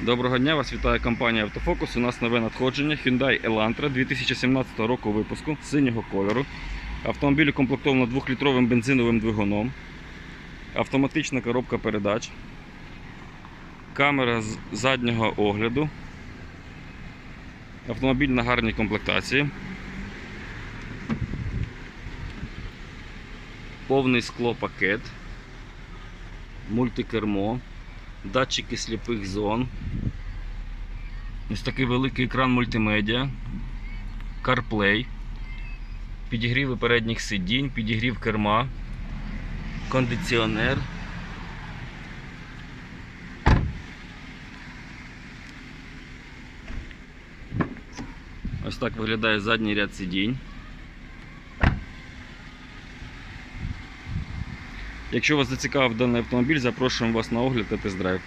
Доброго дня, вас вітає компанія Автофокус. У нас нове надходження Hyundai Elantra 2017 року випуску синього кольору. Автомобіль укомплектовано 2-літровим бензиновим двигуном, автоматична коробка передач, камера з заднього огляду, автомобіль на гарній комплектації, повний склопакет, мультикермо датчики сліпих зон. Ось такий великий екран мультимедіа, CarPlay, підігріви передніх сидінь, підігрів керма, кондиціонер. Ось так виглядає задній ряд сидінь. Якщо вас зацікавив даний автомобіль, запрошуємо вас на огляд та тест-драйв.